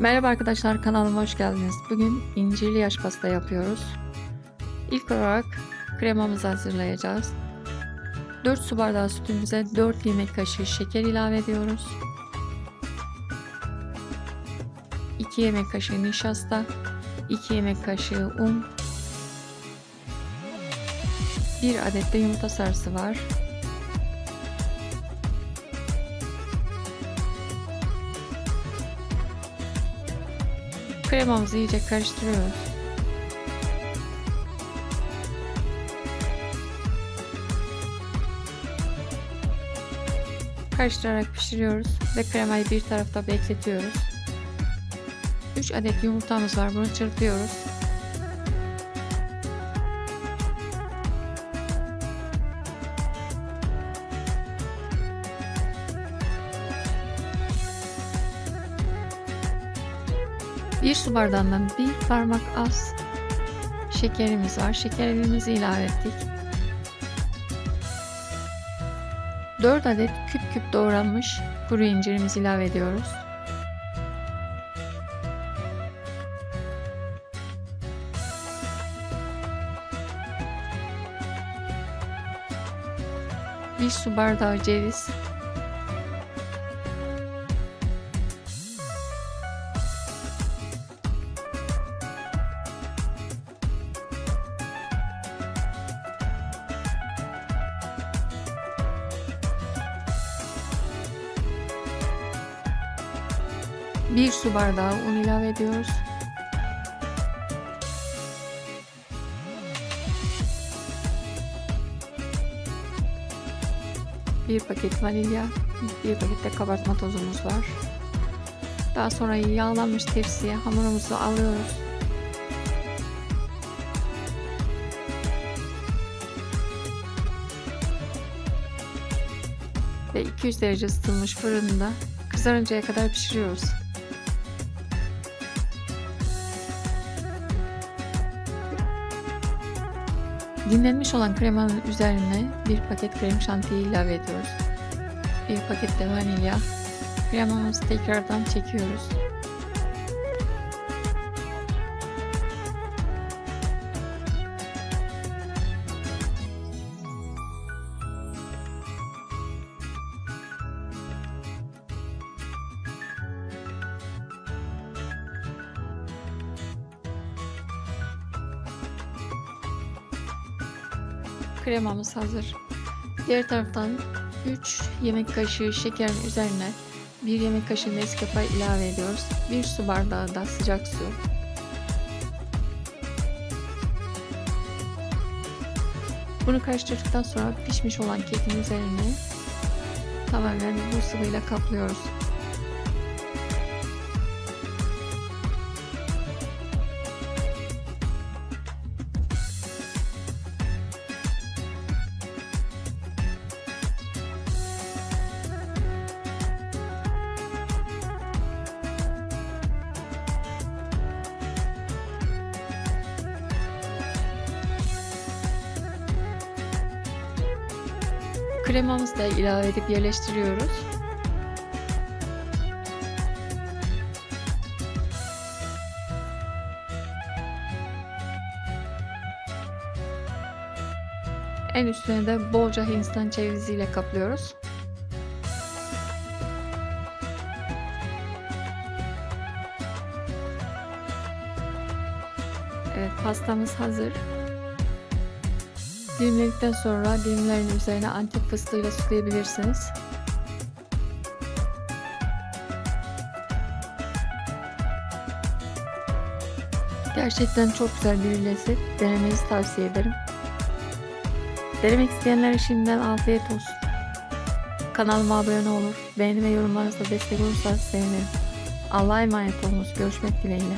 Merhaba arkadaşlar kanalıma hoş geldiniz. Bugün incirli yaş pasta yapıyoruz. İlk olarak kremamızı hazırlayacağız. 4 su bardağı sütümüze 4 yemek kaşığı şeker ilave ediyoruz. 2 yemek kaşığı nişasta, 2 yemek kaşığı un, 1 adet de yumurta sarısı var. Kremamızı iyice karıştırıyoruz. Karıştırarak pişiriyoruz ve kremayı bir tarafta bekletiyoruz. 3 adet yumurtamız var. Bunu çırpıyoruz. Bir su bardağından bir parmak az şekerimiz var. Şekerimizi ilave ettik. 4 adet küp küp doğranmış kuru incirimizi ilave ediyoruz. Bir su bardağı ceviz, bir su bardağı un ilave ediyoruz. Bir paket vanilya, bir paket de kabartma tozumuz var. Daha sonra yağlanmış tepsiye hamurumuzu alıyoruz. Ve 200 derece ısıtılmış fırında kızarıncaya kadar pişiriyoruz. Dinlenmiş olan kremanın üzerine bir paket krem şantiyi ilave ediyoruz. Bir paket de vanilya. Kremamızı tekrardan çekiyoruz. Kremamız hazır. Diğer taraftan 3 yemek kaşığı şekerin üzerine 1 yemek kaşığı Nescafe ilave ediyoruz. 1 su bardağı da sıcak su. Bunu karıştırdıktan sonra pişmiş olan kekin üzerine tamamen bu sıvıyla kaplıyoruz. Kremamızı da ilave edip yerleştiriyoruz. En üstüne de bolca hindistan ceviziyle kaplıyoruz. Evet pastamız hazır. Dilimledikten sonra dilimlerin üzerine antik fıstığıyla süsleyebilirsiniz. Gerçekten çok güzel bir lezzet. Denemenizi tavsiye ederim. Denemek isteyenlere şimdiden afiyet olsun. Kanalıma abone olur, beğeni ve yorumlarınızla destek olursanız sevinirim. Allah'a emanet olunuz. Görüşmek dileğiyle.